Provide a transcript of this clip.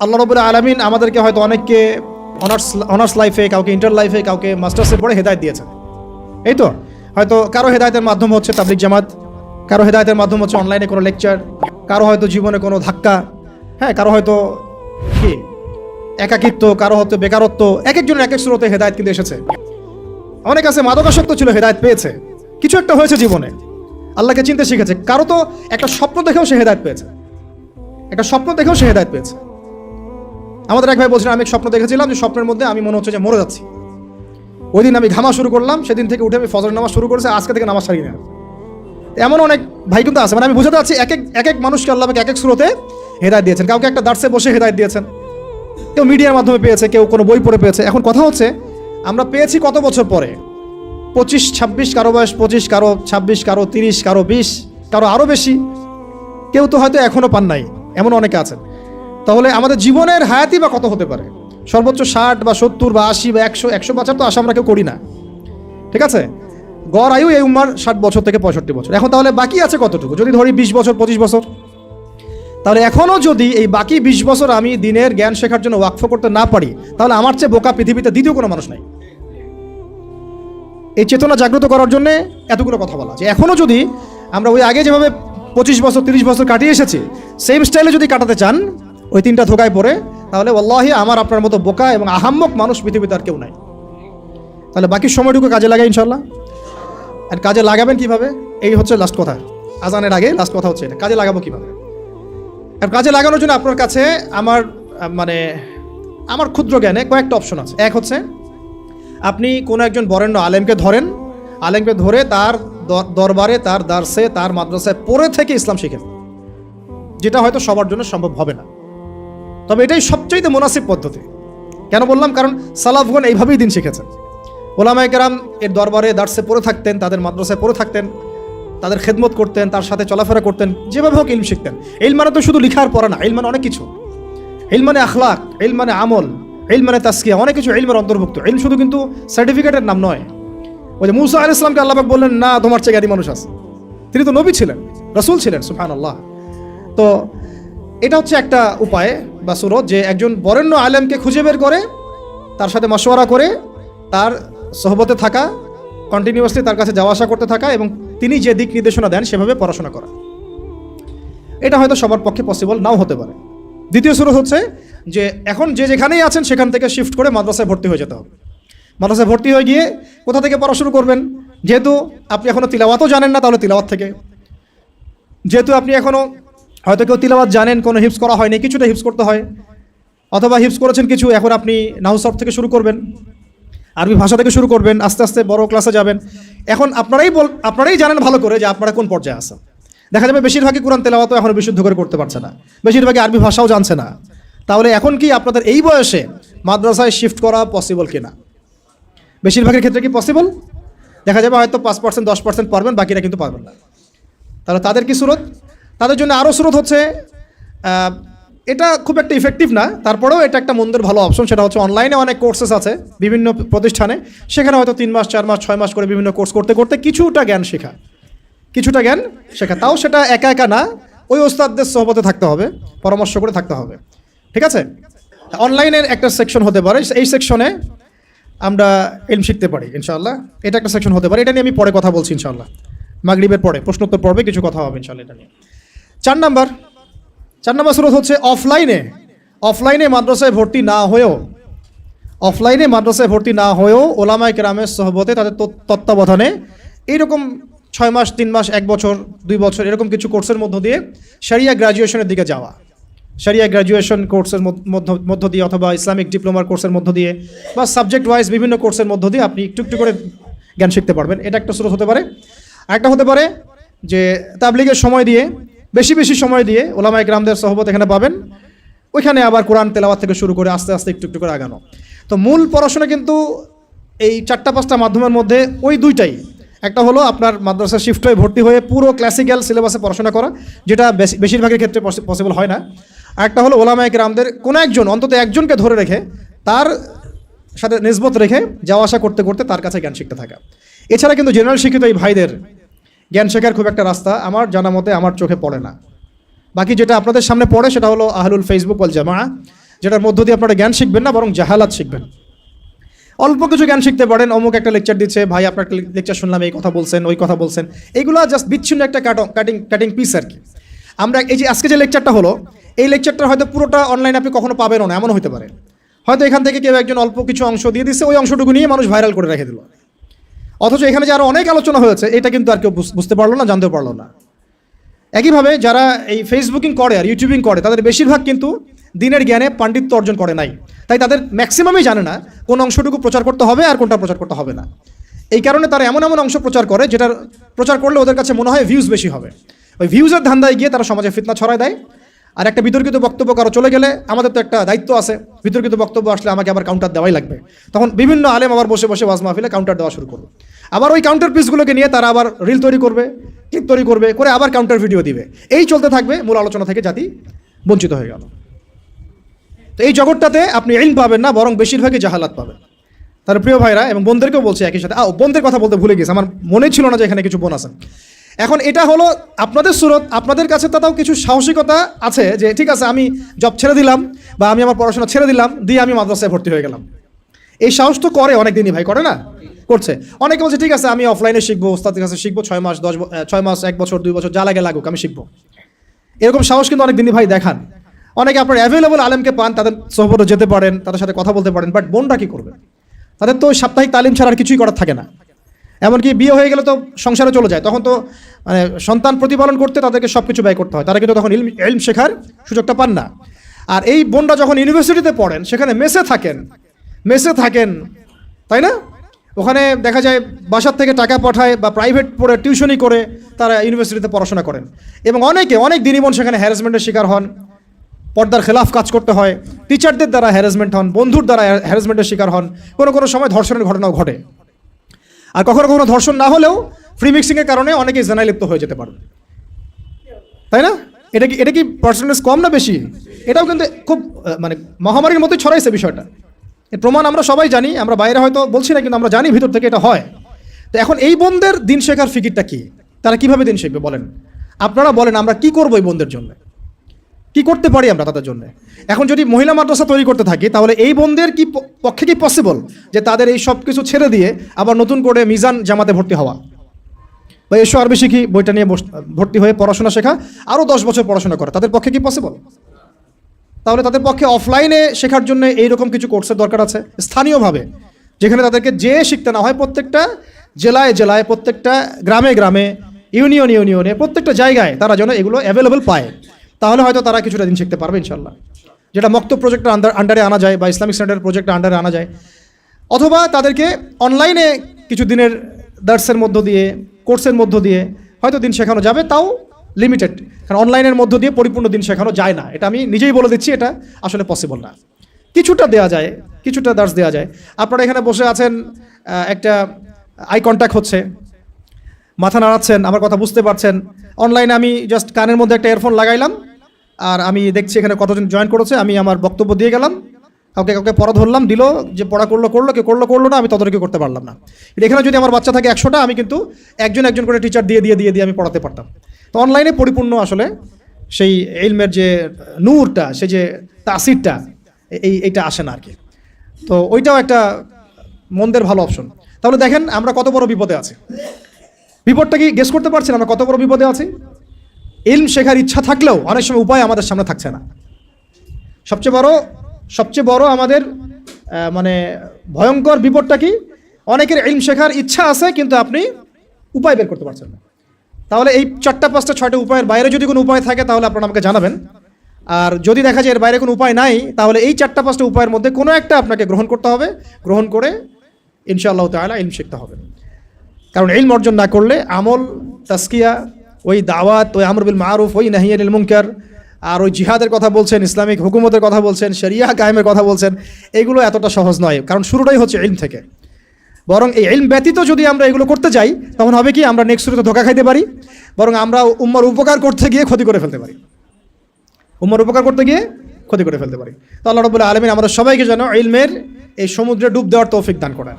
আল্লাহ রবুল্লা আলমিন আমাদেরকে হয়তো অনেককে অনার্স অনার্স লাইফে কাউকে ইন্টার লাইফে কাউকে মাস্টার্সে পড়ে হেদায়ত দিয়েছেন। এই তো? হয়তো কারও হেদায়তের মাধ্যম হচ্ছে তাবলিক জামাত, কারও হেদায়তের মাধ্যম হচ্ছে অনলাইনে কোনো লেকচার কারও হয়তো জীবনে কোনো ধাক্কা হ্যাঁ কারও হয়তো কি? একাকিত্ব, কারও হয়তো বেকারত্ব এক একজনের এক এক স্রোতে হেদায়ত কিন্তু এসেছে। অনেক আছে মাদকাসক্ত ছিল, হেদায়ত পেয়েছে। কিছু একটা হয়েছে জীবনে। আল্লাহকে চিনতে শিখেছে। কারও তো একটা স্বপ্ন দেখেও সে হেদায়ত পেয়েছে। একটা স্বপ্ন দেখেও সে হেদায়ত পেয়েছে। আমাদের এক ভাই বলছিলেন আমি স্বপ্ন দেখেছিলাম যে স্বপ্নের মধ্যে আমি মনে হচ্ছে যে মরে যাচ্ছি। ওই দিন আমি ঘামা শুরু করলাম, সেদিন থেকে উঠে আমি ফজর নামাজ শুরু করেছে, আজকে থেকে নামাজ সারি না। এমন অনেক ভাই কিন্তু আছে মানে আমি বুঝাতে পারছি, এক এক এক এক মানুষকে আল্লাহ এক এক স্রোতে হেদায়ত দিয়েছেন। কাউকে একটা দার্সে বসে হেদায়ত দিয়েছেন। কেউ মিডিয়ার মাধ্যমে পেয়েছে, কেউ কোনো বই পড়ে পেয়েছে। এখন কথা হচ্ছে, আমরা পেয়েছি কত বছর পরে? পঁচিশ, ছাব্বিশ, কারও বয়স পঁচিশ, কারও ছাব্বিশ, কারও তিরিশ, কারও বিশ, কারও আরও বেশি। কেউ তো হয়তো এখনও পান নাই, এমন অনেকে আছেন। তাহলে আমাদের জীবনের হায়াতি বা কত হতে পারে? সর্বোচ্চ ষাট বা সত্তর বা আশি বা একশো একশো বছর তো আশা আমরা কেউ করি না। ঠিক আছে? গড় আয়ু এই উম্মার ষাট বছর থেকে পঁয়ষট্টি বছর। এখন তাহলে বাকি আছে কতটুকু? যদি ধরি বিশ বছর, পঁচিশ বছর। তাহলে এখনও যদি এই বাকি বিশ বছর আমি দিনের জ্ঞান শেখার জন্য ওয়াকফ করতে না পারি, তাহলে আমার চেয়ে বোকা পৃথিবীতে দ্বিতীয় কোনো মানুষ নাই। এই চেতনা জাগ্রত করার জন্য এতগুলো কথা বলা যে এখনও যদি আমরা ওই আগে যেভাবে পঁচিশ বছর, তিরিশ বছর কাটিয়ে এসেছি সেম স্টাইলে যদি কাটাতে চান ওই তিনটা ধোকায় পড়ে, তাহলে ওল্লাহি আমার আপনার মতো বোকা এবং আহাম্মক মানুষ পৃথিবীতে আর কেউ নাই। তাহলে বাকি সময়টুকু কাজে লাগাই ইনশাল্লাহ আর কাজে লাগাবেন কীভাবে? এই হচ্ছে লাস্ট কথা। আজানের আগে লাস্ট কথা হচ্ছে এটা। কাজে লাগাবো কীভাবে? আর কাজে লাগানোর জন্য আপনার কাছে আমার মানে আমার ক্ষুদ্র জ্ঞানে কয়েকটা অপশন আছে। এক হচ্ছে, আপনি কোনো একজন বরেণ্য আলেমকে ধরেন। আলেমকে ধরে তার দরবারে, তার দার্সে, তার মাদ্রাসায় পড়ে থেকে ইসলাম শিখেন। যেটা হয়তো সবার জন্য সম্ভব হবে না। তবে এটাই সবচাইতে মোনাসিব পদ্ধতি। কেন বললাম? কারণ সালাফগণ এইভাবেই দিন শিখেছেন। ওলামায় কেরাম এর দরবারে দার্সে পড়ে থাকতেন, তাদের মাদ্রাসায় পড়ে থাকতেন, তাদের খেদমত করতেন, তার সাথে চলাফেরা করতেন, যেভাবে হোক ইলম শিখতেন। ইল মানে তো শুধু লিখার পড়া না ইল মানে অনেক কিছু। ইল মানে আখলাক ইল মানে আমল ইল মানে তাস্কিয়া অনেক কিছু ইলমের অন্তর্ভুক্ত। ইল শুধু কিন্তু সার্টিফিকেটের নাম নয়। ওই যে মুসা আল ইসলামকে আল্লাহ বললেন, না, তোমার চেয়ে জ্ঞানী মানুষ আছে। তিনি তো নবী ছিলেন, রসুল ছিলেন সুফান আল্লাহ তো এটা হচ্ছে একটা উপায় বা সুরত যে একজন বরেণ্য আলেমকে খুঁজে বের করে, তার সাথে মশওয়ারা করে, তার সহবতে থাকা কন্টিনিউয়াসলি তার কাছে যাওয়া আসা করতে থাকা এবং তিনি যে দিক নির্দেশনা দেন সেভাবে পড়াশোনা করা। এটা হয়তো সবার পক্ষে পসিবল নাও হতে পারে। দ্বিতীয় সুরত হচ্ছে যে এখন যে যেখানেই আছেন সেখান থেকে শিফট করে মাদ্রাসায় ভর্তি হয়ে যেতে হবে। মাদ্রাসায় ভর্তি হয়ে গিয়ে কোথা থেকে পড়া শুরু করবেন? যেহেতু আপনি এখনও তিলাওয়াতও জানেন না তাহলে তিলাওয়াত থেকে। যেহেতু আপনি এখনও হয়তো কেউ তিলাওয়াত জানেন, কোনো হিপস করা হয়নি কিছুটা হিপস করতে হয়। অথবা হিপস করেছেন কিছু, এখন আপনি নাউসফ থেকে শুরু করবেন, আরবি ভাষা থেকে শুরু করবেন, আস্তে আস্তে বড় ক্লাসে যাবেন। এখন আপনারাই বল আপনারাই জানেন ভালো করে যে আপনারা কোন পর্যায়ে আছেন। দেখা যাবে বেশিরভাগই কোরআন তেলাওয়াতও এখন বিশুদ্ধ করে করতে পারছে না। বেশিরভাগই আরবি ভাষাও জানছে না। তাহলে এখন কি আপনাদের এই বয়সে মাদ্রাসায় শিফট করা পসিবল কিনা? বেশিরভাগের ক্ষেত্রে কি পসিবল দেখা যাবে হয়তো পাঁচ পার্সেন্ট দশ পার্সেন্ট পারবেন, বাকিরা কিন্তু পারবেন না। তাহলে তাদের কি স্রোত? তাদের জন্য আরও স্রোত হচ্ছে এটা খুব একটা ইফেক্টিভ না। তারপরেও এটা একটা মন্দের ভালো অপশন সেটা হচ্ছে অনলাইনে অনেক কোর্সেস আছে বিভিন্ন প্রতিষ্ঠানে। সেখানে হয়তো তিন মাস, চার মাস, ছয় মাস করে বিভিন্ন কোর্স করতে করতে কিছুটা জ্ঞান শেখা। কিছুটা জ্ঞান শেখা। তাও সেটা একা একা না, ওই ওস্তাদদের সহবতে থাকতে হবে, পরামর্শ করে থাকতে হবে। ঠিক আছে? অনলাইনের একটা সেকশন হতে পারে, এই সেকশনে আমরা এলম শিখতে পারি, ইনশাআল্লাহ। এটা একটা সেকশন হতে পারে, এটা নিয়ে আমি পরে কথা বলছি, ইনশাআল্লাহ। মাগরিবের পরে, প্রশ্নোত্তর পর্বে কিছু কথা হবে, ইনশাআল্লাহ, এটা নিয়ে। চার নাম্বার চার নাম্বার স্রোত হচ্ছে অফলাইনে অফলাইনে মাদ্রাসায় ভর্তি না হয়েও অফলাইনে মাদ্রাসায় ভর্তি না হয়েও ওলামায় কেরামের সহবতে তাদের তত- তত্ত্বাবধানে এইরকম ছয় মাস, তিন মাস, এক বছর, দুই বছর এরকম কিছু কোর্সের মধ্য দিয়ে সারিয়া গ্রাজুয়েশনের দিকে যাওয়া। সারিয়া গ্রাজুয়েশন কোর্সের মধ্য- দিয়ে অথবা ইসলামিক ডিপ্লোমার কোর্সের মধ্য দিয়ে বা সাবজেক্ট ওয়াইজ বিভিন্ন কোর্সের মধ্য দিয়ে আপনি একটু একটু করে জ্ঞান শিখতে পারবেন। এটা একটা স্রোত হতে পারে। আরেকটা হতে পারে যে তাবলিগের সময় দিয়ে বেশি বেশি সময় দিয়ে ওলামা গ্রামদের সহবত এখানে পাবেন। ওইখানে আবার কোরআন তেলাওয়াত থেকে শুরু করে আস্তে আস্তে একটু একটু করে আগানো। তো মূল পড়াশোনা কিন্তু এই চারটা পাঁচটা মাধ্যমের মধ্যে ওই দুইটাই। একটা হলো আপনার মাদ্রাসা শিফট হয়ে ভর্তি হয়ে পুরো ক্লাসিক্যাল সিলেবাসে পড়াশোনা করা, যেটা বেশি- বেশিরভাগের ক্ষেত্রে পসিবল হয় না। আর একটা হলো ওলামায়ক রামদের কোনো একজন, অন্তত একজনকে ধরে রেখে তার সাথে নিসবত রেখে যাওয়া আসা করতে করতে তার কাছে জ্ঞান শিখতে থাকা। এছাড়া কিন্তু জেনারেল শিক্ষিত এই ভাইদের জ্ঞান শেখার খুব একটা রাস্তা আমার জানা মতে আমার চোখে পড়ে না। বাকি যেটা আপনাদের সামনে পড়ে সেটা হলো আহলুল ফেসবুক ওয়াল জামা যেটার মধ্য দিয়ে আপনারা জ্ঞান শিখবেন না, বরং জাহালাত শিখবেন। অল্প কিছু জ্ঞান শিখতে পারেন, অমুক একটা লেকচার দিচ্ছে, ভাই, আপনার লেকচার শুনলাম, এই কথা বলছেন, ওই কথা বলছেন। এইগুলো জাস্ট বিচ্ছিন্ন একটা কাটং কাটিং কাটিং পিস আর কি। আমরা এই যে আজকে যে লেকচারটা হলো, এই লেকচারটা হয়তো পুরোটা অনলাইনে আপনি কখনো পাবেন না এমন হতে পারে। হয়তো এখান থেকে কেউ একজন অল্প কিছু অংশ দিয়ে দিচ্ছে, ওই অংশটুকু নিয়ে মানুষ ভাইরাল করে রেখে দিল। অথচ এখানে যে আরও অনেক আলোচনা হয়েছে, এটা কিন্তু আর কেউ বুঝ- বুঝতে পারল না জানতে পারল না। একইভাবে যারা এই ফেসবুকিং করে আর ইউটিউবিং করে, তাদের বেশিরভাগ কিন্তু দিনের জ্ঞানে পাণ্ডিত্য অর্জন করে নাই। তাই তাদের ম্যাক্সিমামই জানে না কোন অংশটুকু প্রচার করতে হবে আর কোনটা প্রচার করতে হবে না। এই কারণে তারা এমন এমন অংশ প্রচার করে, যেটার প্রচার করলে ওদের কাছে মনে হয় ভিউজ বেশি হবে। ওই ভিউজের ধান্দায় গিয়ে তারা সমাজে ফিতনা ছড়ায় দেয় আর একটা বিতর্কিত বক্তব্য কারও চলে গেলে আমাদের তো একটা দায়িত্ব আছে। বিতর্কিত বক্তব্য আসলে আমাকে আবার কাউন্টার দেওয়াই লাগবে। তখন বিভিন্ন আলেম আবার বসে বসে ওয়াজ মাহফিলে কাউন্টার দেওয়া শুরু করবে। আবার ওই কাউন্টার পিসগুলোকে নিয়ে তারা আবার রিল তৈরি করবে ক্লিপ তৈরি করবে, করে আবার কাউন্টার ভিডিও দিবে। এই চলতে থাকবে মূল আলোচনা থেকে জাতি বঞ্চিত হয়ে গেল। তো এই জগৎটাতে আপনি ইলম পাবেন না, বরং বেশিরভাগই জাহালাত পাবেন। তার প্রিয় ভাইরা এবং বোনদেরকেও বলছে একই সাথে। আও বোনদের কথা বলতে ভুলে গেছে। আমার মনে ছিল না যে এখানে কিছু বোন আছেন। এখন এটা হলো আপনাদের সুরত, আপনাদের কাছে তাও কিছু সাহসিকতা আছে যে, ঠিক আছে, আমি জব ছেড়ে দিলাম বা আমি আমার পড়াশোনা ছেড়ে দিলাম, দিয়ে আমি মাদ্রাসায় ভর্তি হয়ে গেলাম। এই সাহস তো করে অনেক দিনই ভাই, করে না? করছে। অনেকে বলছে, ঠিক আছে, আমি অফলাইনে শিখব, ওস্তাদের কাছে শিখব, ছয় মাস, দশ ছয় মাস, এক বছর, দুই বছর, যা লাগে লাগুক, আমি শিখব। এরকম সাহস কিন্তু অনেক দিনই ভাই দেখান। অনেকে আপনার অ্যাভেলেবল আলেমকে পান, তাদের সহবরে যেতে পারেন, তাদের সাথে কথা বলতে পারেন বাট বোনরা কি করবে? তাদের তো সাপ্তাহিক তালিম ছাড়া আর কিছুই করার থাকে না। এমনকি বিয়ে হয়ে গেলে তো সংসারে চলে যায়, তখন তো মানে সন্তান প্রতিপালন করতে তাদেরকে সব কিছু ব্যয় করতে হয়। তারা কিন্তু তখন ইলম শেখার সুযোগটা পান না। আর এই বোনরা যখন ইউনিভার্সিটিতে পড়েন, সেখানে মেসে থাকেন মেসে থাকেন, তাই না? ওখানে দেখা যায় বাসার থেকে টাকা পাঠায় বা প্রাইভেট পড়ে টিউশনি করে তারা ইউনিভার্সিটিতে পড়াশোনা করেন। এবং অনেকে, অনেক দিনই বোন সেখানে হ্যারাসমেন্টের শিকার হন, পর্দার খেলাফ কাজ করতে হয় টিচারদের দ্বারা হ্যারাসমেন্ট হন, বন্ধুর দ্বারা হ্যারাসমেন্টের শিকার হন, কোনো কোনো সময় ধর্ষণের ঘটনাও ঘটে। আর কখনো কখনো ধর্ষণ না হলেও ফ্রি মিক্সিংয়ের কারণে অনেকেই জেনায় লিপ্ত হয়ে যেতে পারে। তাই না? এটা কি এটা কি পার্সেন্টেজ কম না বেশি? এটাও কিন্তু খুব মানে মহামারীর মতোই ছড়াইছে বিষয়টা। এর প্রমাণ আমরা সবাই জানি, আমরা বাইরে হয়তো বলছি না, কিন্তু আমরা জানি ভিতর থেকে এটা হয়। তো এখন এই বোনদের দিন শেখার ফিকিরটা কি? তারা কীভাবে দিন শিখবে বলেন? আপনারা বলেন, আমরা কি করব এই বোনদের জন্য? কি করতে পারি আমরা তাদের জন্য? এখন যদি মহিলা মাদ্রাসা তৈরি করতে থাকি, তাহলে এই বোনদের কি পক্ষে কি পসিবল যে তাদের এই সব কিছু ছেড়ে দিয়ে আবার নতুন করে মিজান জামাতে ভর্তি হওয়া? বা এসো আরবি শিখি, বইটা নিয়ে ভর্তি হয়ে পড়াশোনা শেখা আরও দশ বছর পড়াশোনা করা। তাদের পক্ষে কি পসিবল তাহলে তাদের পক্ষে অফলাইনে শেখার জন্য এইরকম কিছু কোর্সের দরকার আছে, স্থানীয়ভাবে, যেখানে তাদেরকে যে শিখতে না হয় প্রত্যেকটা জেলায় জেলায়, প্রত্যেকটা গ্রামে গ্রামে, ইউনিয়ন ইউনিয়নে, প্রত্যেকটা জায়গায় তারা যেন এগুলো অ্যাভেলেবল পায়। তাহলে হয়তো তারা কিছুটা দিন শিখতে পারবে ইনশাল্লাহ যেটা মক্ত প্রজেক্টের আন্ডার আন্ডারে আনা যায় বা ইসলামিক স্ট্যান্ডার্ড প্রজেক্টের আন্ডারে আনা যায়। অথবা তাদেরকে অনলাইনে কিছু দিনের দার্সের মধ্য দিয়ে কোর্সের মধ্য দিয়ে হয়তো দিন শেখানো যাবে, তাও লিমিটেড কারণ অনলাইনের মধ্য দিয়ে পরিপূর্ণ দিন শেখানো যায় না। এটা আমি নিজেই বলে দিচ্ছি, এটা আসলে পসিবল না। কিছুটা দেওয়া যায়, কিছুটা দার্স দেওয়া যায়। আপনারা এখানে বসে আছেন একটা আই কন্ট্যাক্ট হচ্ছে, মাথা নাড়াচ্ছেন, আমার কথা বুঝতে পারছেন। অনলাইনে আমি জাস্ট কানের মধ্যে একটা ইয়ারফোন লাগাইলাম আর আমি দেখছি এখানে কতজন জয়েন করেছে, আমি আমার বক্তব্য দিয়ে গেলাম। কাউকে কাউকে পড়া ধরলাম, দিল, যে পড়া করল করল, কে করল করল না, আমি তদারকি করতে পারলাম না। এখানে যদি আমার বাচ্চা থাকে একশোটা, আমি কিন্তু একজন একজন করে টিচার দিয়ে দিয়ে দিয়ে দিয়ে আমি পড়াতে পারতাম। তো অনলাইনে পরিপূর্ণ আসলে সেই এলমের যে নূরটা, সে যে তাসিরটা, এই, এইটা আসে না আর কি। তো ওইটাও একটা মন্দের ভালো অপশন তাহলে দেখেন আমরা কত বড় বিপদে আছি। বিপদটা কি গেস করতে পারছেন আমরা কত বড় বিপদে আছি? ইলম শেখার ইচ্ছা থাকলেও অনেক সময় উপায় আমাদের সামনে থাকছে না। সবচেয়ে বড় সবচেয়ে বড় আমাদের মানে ভয়ঙ্কর বিপদটা কি? অনেকের ইলম শেখার ইচ্ছা আছে, কিন্তু আপনি উপায় বের করতে পারছেন না। তাহলে এই চারটা, পাঁচটা, ছয়টা উপায়ের বাইরে যদি কোনো উপায় থাকে, তাহলে আপনারা আমাকে জানাবেন। আর যদি দেখা যায় এর বাইরে কোনো উপায় নাই, তাহলে এই চারটা, পাঁচটা উপায়ের মধ্যে কোনো একটা আপনাকে গ্রহণ করতে হবে। গ্রহণ করে ইনশাআল্লাহ তাআলা ইলম শিখতে হবে। কারণ ইলম অর্জন না করলে আমল তাস্কিয়া ওই দাওয়াত, ওই আমর বিল মারুফ, ওই নাহিয়ানিল মুনকার, আর ওই জিহাদের কথা বলছেন, ইসলামিক হুকুমতের কথা বলছেন, শরিয়া কায়েমের কথা বলছেন, এগুলো এতটা সহজ নয়, কারণ শুরুটাই হচ্ছে ইলম থেকে। বরং এই ইলম ব্যতীত যদি আমরা এগুলো করতে যাই, তখন হবে কি আমরা নেক্সট শুরুতে ধোকা খাইতে পারি, বরং আমরা উম্মার উপকার করতে গিয়ে ক্ষতি করে ফেলতে পারি। উম্মার উপকার করতে গিয়ে ক্ষতি করে ফেলতে পারি। তো আল্লাহ রবুল্লাহ আলমিন আমাদের সবাইকে যেন ইলমের এই সমুদ্রে ডুব দেওয়ার তৌফিক দান করেন।